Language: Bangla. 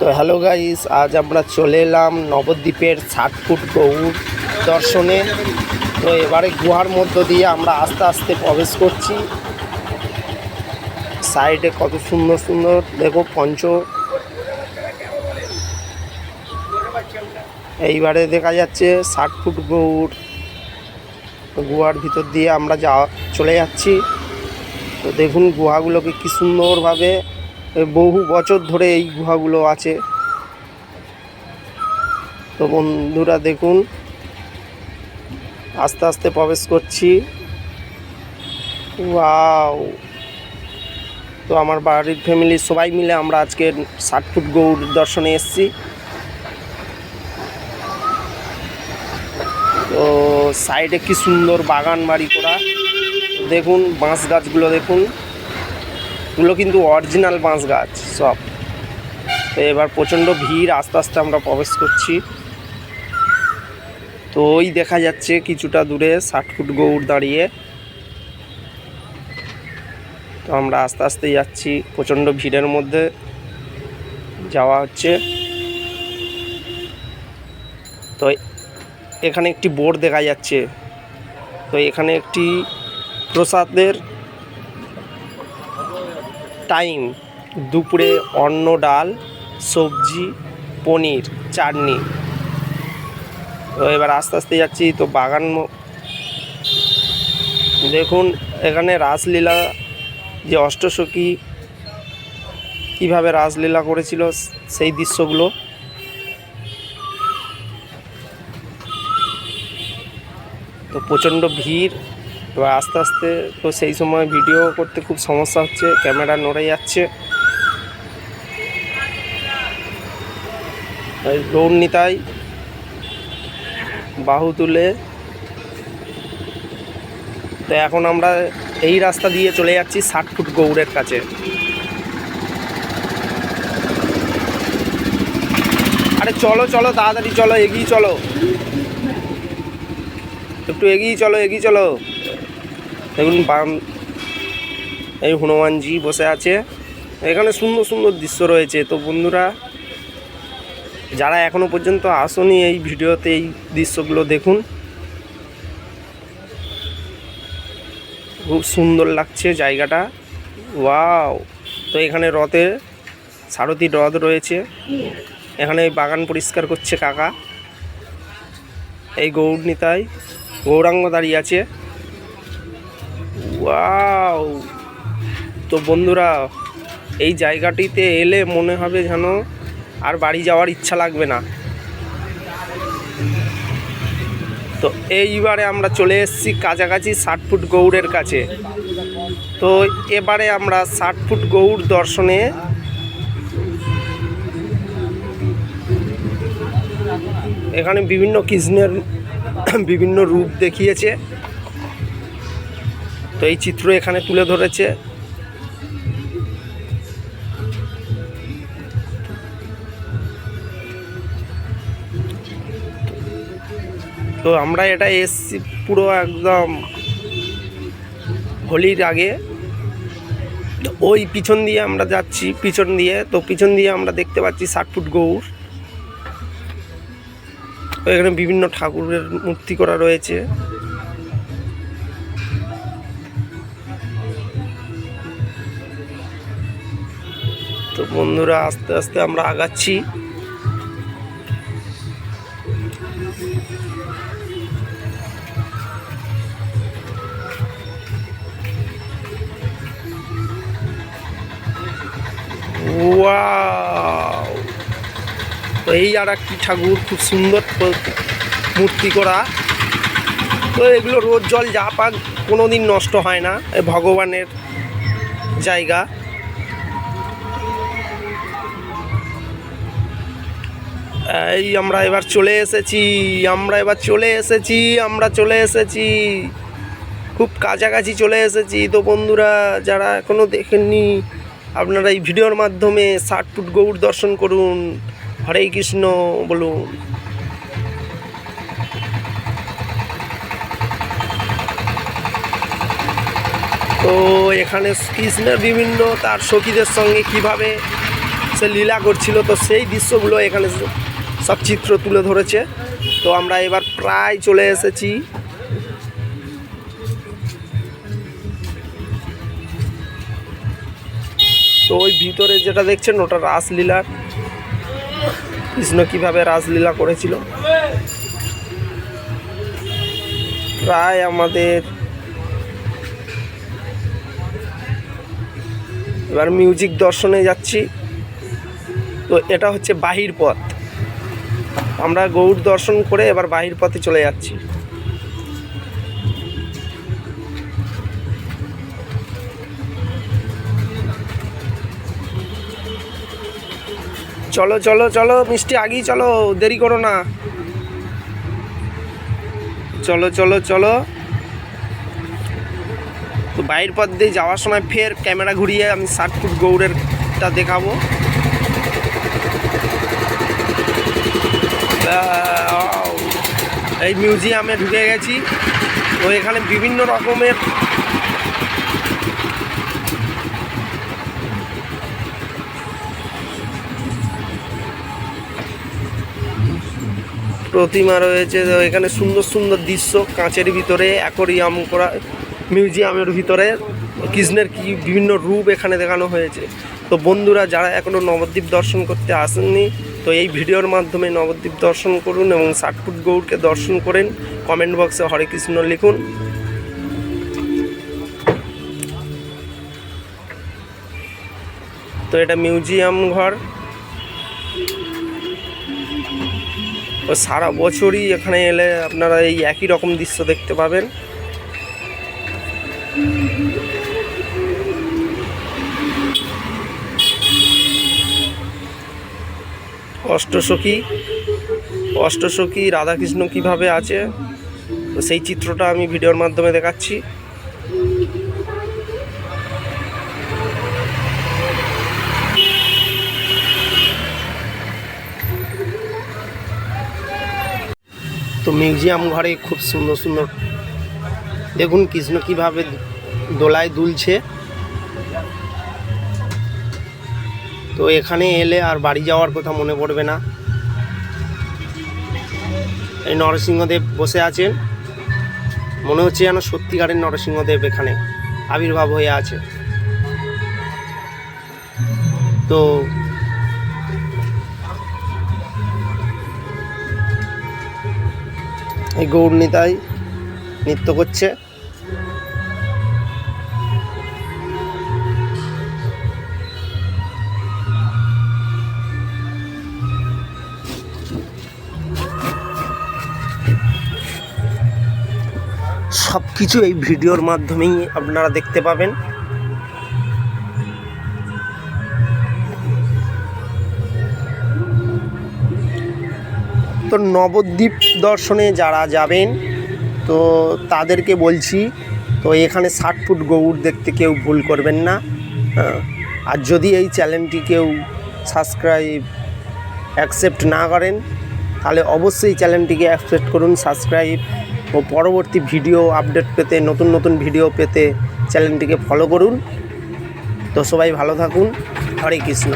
তো হ্যালো গাইস, আজ আমরা চলে এলাম নবদ্বীপের ষাট ফুট গৌর দর্শনে। তো এবারে গুহার মধ্য দিয়ে আমরা আস্তে আস্তে প্রবেশ করছি। সাইডে কত সুন্দর সুন্দর, দেখো পঞ্চ। এইবারে দেখা যাচ্ছে ষাট ফুট গৌর গুহার ভিতর দিয়ে আমরা যা চলে যাচ্ছি। তো দেখুন গুহাগুলোকে কি সুন্দরভাবে বহু বছর ধরে এই গুহাগুলো আছে। তো বন্ধুরা দেখুন, আস্তে আস্তে প্রবেশ করছি। ওয়াও! তো আমার বাড়ির ফ্যামিলির সবাই মিলে আমরা আজকে ষাট ফুট গৌর দর্শনে এসেছি। তো সাইডে কি সুন্দর বাগান বাড়ি করা। দেখুন, বাঁশ গাছগুলো দেখুন। এগুলো কিন্তু অরিজিনাল বাঁশ গাছ, সব। তো এবার প্রচণ্ড ভিড়, আস্তে আস্তে আমরা প্রবেশ করছি। তো ওই দেখা যাচ্ছে কিছুটা দূরে ষাট ফুট গৌড় দাঁড়িয়ে। তো আমরা আস্তে আস্তে যাচ্ছি, প্রচণ্ড ভিড়ের মধ্যে যাওয়া হচ্ছে। তো এখানে একটি বোর্ড দেখা যাচ্ছে। তো এখানে একটি প্রসাদের টাইম। দুপুরে অন্ন, ডাল, সবজি, পনির, চাটনি। তো এবার আস্তে আস্তে যাচ্ছি, তো বাগান দেখুন, এখানে রাসলীলা যে অষ্টসখী কীভাবে রাসলীলা করেছিল, সেই দৃশ্যগুলো। তো প্রচণ্ড ভিড় তো আস্তে আস্তে তো সেই সময় ভিডিও করতে খুব সমস্যা হচ্ছে, ক্যামেরা নড়ে যাচ্ছে। দৌড় নিতাই। বাহু তুলে। তো এখন আমরা এই রাস্তা দিয়ে চলে যাচ্ছি ষাট ফুট গৌড়ের কাছে। আরে চলো চলো, তাড়াতাড়ি চলো, এগিয়ে চলো। একটু এগিয়ে চলো এগিয়ে চলো। দেখুন বাম, এই হনুমানজি বসে আছে। এখানে সুন্দর সুন্দর দৃশ্য রয়েছে। তো বন্ধুরা, যারা এখনও পর্যন্ত আসনি এই ভিডিওতে এই দৃশ্যগুলো দেখুন। খুব সুন্দর লাগছে জায়গাটা। ওয়াও! তো এখানে রথে সারথি রথ রয়েছে। এখানে বাগান পরিষ্কার করছে কাকা। এই গৌড় নিতাই গৌরাঙ্গ দাঁড়িয়ে আছে। ওয়াও তো বন্ধুরা, এই জায়গাটিতে এলে মনে হবে যেন আর বাড়ি যাওয়ার ইচ্ছা লাগবে না। তো এইবারে আমরা চলে এসেছি কাছাকাছি ষাট ফুট গৌড়ের কাছে। তো এবারে আমরা ষাট ফুট গৌড় দর্শনে এখানে বিভিন্ন কৃষ্ণের বিভিন্ন রূপ দেখিয়েছে। তো এই চিত্র এখানে তুলে ধরেছে। তো আমরা এটা এসছি পুরো একদম হোলির আগে। ওই পিছন দিয়ে আমরা যাচ্ছি, পিছন দিয়ে। তো পিছন দিয়ে আমরা দেখতে পাচ্ছি ষাট ফুট গৌর এখানে বিভিন্ন ঠাকুরের মূর্তি করা রয়েছে। তো বন্ধুরা, আস্তে আস্তে আমরা আগাচ্ছি। এই আর একটি ঠাকুর, খুব সুন্দর মূর্তি করা। তো এগুলো রোজ জল যা পাক কোনো দিন নষ্ট হয় না। ভগবানের জায়গা। এই আমরা এবার চলে এসেছি, আমরা এবার চলে এসেছি, আমরা চলে এসেছি। খুব কাছাকাছি চলে এসেছি তো বন্ধুরা, যারা এখনও দেখেননি, আপনারা এই ভিডিওর মাধ্যমে ষাট ফুট গৌর দর্শন করুন। হরে কৃষ্ণ বলুন। তো এখানে কৃষ্ণের বিভিন্ন তার সখীদের সঙ্গে কীভাবে সে লীলা করছিল, তো সেই দৃশ্যগুলো এখানে সব চিত্র তুলে ধরেছে। তো আমরা এবার প্রায় চলে এসেছি। তো ওই ভিতরে যেটা দেখছেন, ওটা রাসলীলার কৃষ্ণ কীভাবে রাসলীলা করেছিল। প্রায় আমাদের এবার মিউজিক দর্শনে যাচ্ছি। তো এটা হচ্ছে বাহির পথ। আমরা গৌর দর্শন করে এবার বাহির পথে চলে যাচ্ছি। চলো চলো চলো, মিষ্টি, আগেই চলো, দেরি করো না। চলো চলো চলো। তো বাইরের পথ দিয়ে যাওয়ার সময় ফের ক্যামেরা ঘুরিয়ে আমি ষাট ফুট গৌড়েরটা দেখাবো। এই মিউজিয়ামে ঢুকে গেছি। তো এখানে বিভিন্ন রকমের প্রতিমা রয়েছে। এখানে সুন্দর সুন্দর দৃশ্য কাঁচের ভিতরে, অ্যাকোরিয়াম করা, মিউজিয়ামের ভিতরে, কৃষ্ণের কি বিভিন্ন রূপ এখানে দেখানো হয়েছে। তো বন্ধুরা, যারা এখনও নবদ্বীপ দর্শন করতে আসেননি তো এই ভিডিওর মাধ্যমে নবদ্বীপ দর্শন করুন এবং ষাটফুট গৌড়কে দর্শন করেন। কমেন্ট বক্সে হরে কৃষ্ণ লিখুন। তো এটা মিউজিয়াম ঘর। তো সারা বছরই এখানে এলে আপনারা এই একই রকম দৃশ্য দেখতে পাবেন। অষ্টসখী অষ্টসখী রাধাকৃষ্ণ কীভাবে আছে, সেই চিত্রটা আমি ভিডিওর মাধ্যমে দেখাচ্ছি। তো মিউজিয়াম ঘরে খুব সুন্দর সুন্দর, দেখুন কৃষ্ণ কীভাবে দোলায় দুলছে। তো এখানে এলে আর বাড়ি যাওয়ার কথা মনে পড়বে না। এই নরসিংহদেব বসে আছেন। মনে হচ্ছে যেন সত্যিকারের নরসিংহদেব এখানে আবির্ভাব হয়ে আছে। তো এই গৌর নিতাই নৃত্য করছে। কিছু এই ভিডিওর মাধ্যমেই আপনারা দেখতে পাবেন। তো নবদ্বীপ দর্শনে যারা যাবেন, তো তাদেরকে বলছি, তো এখানে ষাট ফুট গৌড় দেখতে কেউ ভুল করবেন না। আর যদি এই চ্যানেলটি কেউ সাবস্ক্রাইব অ্যাকসেপ্ট না করেন, তাহলে অবশ্যই চ্যানেলটিকে অ্যাকসেপ্ট করুন, সাবস্ক্রাইব। ও পরবর্তী ভিডিও আপডেট পেতে, নতুন নতুন ভিডিও পেতে চ্যানেলটিকে ফলো করুন। তো সবাই ভালো থাকুন। হরে কৃষ্ণ।